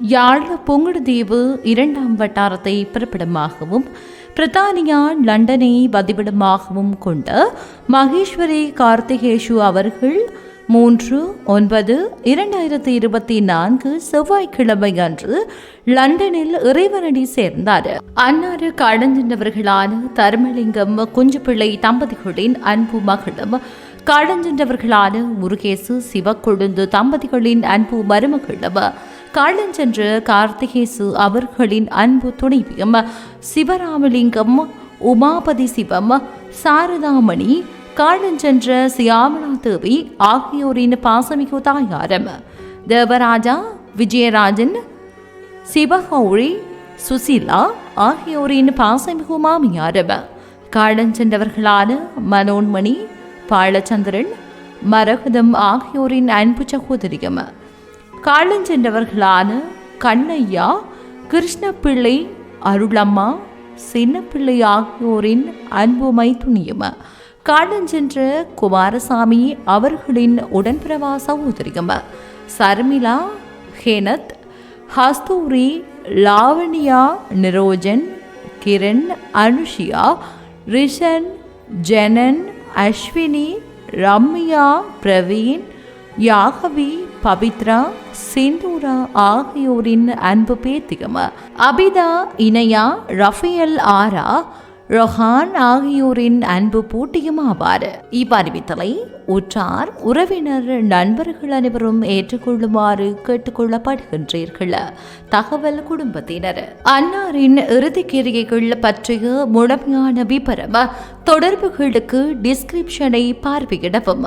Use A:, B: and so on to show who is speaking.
A: யாழ் புங்குடுதீவு இரண்டாம் வட்டாரத்தை பிறப்பிடமாகவும் பிரித்தானியா லண்டனை பதிவிடமாகவும் கொண்ட மகேஸ்வரி கார்த்திகேஷு அவர்கள் மூன்று ஒன்பது இரண்டாயிரத்தி இருபத்தி நான்கு செவ்வாய்க்கிழமை அன்று லண்டனில் இறைவனடி சேர்ந்தார். அன்னாறு கடந்தின்றவர்களான தர்மலிங்கம் குஞ்சுப்பிள்ளை தம்பதிகளின் அன்பு மகளும் காலஞ்சென்றவர்களான முருகேசு சிவக்கொழுந்து தம்பதிகளின் அன்பு மருமகளும் காலஞ்சென்ற கார்த்திகேசு அவர்களின் அன்பு துணைவியம். சிவராமலிங்கம் உமாபதி சிவம் சாரதாமணி காலஞ்சென்ற சியாமலா தேவி ஆகியோரின் பாசமிகு தாயாரம். தேவராஜா விஜயராஜன் சிவகௌரி சுசீலா ஆகியோரின் பாசமிகு மாமியாரம். காலஞ்சென்றவர்களான மனோன்மணி பாலச்சந்திரன் மரகதம் ஆகியோரின் அன்பு சகோதரியம். காலஞ்சென்றவர்களான கண்ணையா கிருஷ்ணப்பிள்ளை அருளம்மா சின்னப்பிள்ளை ஆகியோரின் அன்புமை துணியும். காலஞ்சென்ற குமாரசாமி அவர்களின் உடன்பிறவா சகோதரியம் சர்மிளா ஹேனத் ஹஸ்தூரி லாவணியா நிரோஜன் கிரண் அனுஷியா ரிஷன் ஜெனன் அஸ்வினி ரம்யா பிரவீன் யாகவி பவித்ரா சிந்தூரா ஆகியோரின் அன்பு பேத்திகம். அபிதா இனையா ரஃபியல் ஆரா ரொஹான் ஆகியோரின் அன்பு பூட்டியுமாவார். இவ்வறிவித்தலை உற்றார் உறவினர் நண்பர்கள் அனைவரும் ஏற்றுக்கொள்ளுமாறு கேட்டுக்கொள்ளப்படுகின்றீர்கள். தகவல் குடும்பத்தினர். அன்னாரின் இறுதிக்கிரியைகள் பற்றிய முழுமையான விபரம் தொடர்புகளுக்கு டிஸ்கிரிப்ஷனை பார்வையிடவும்.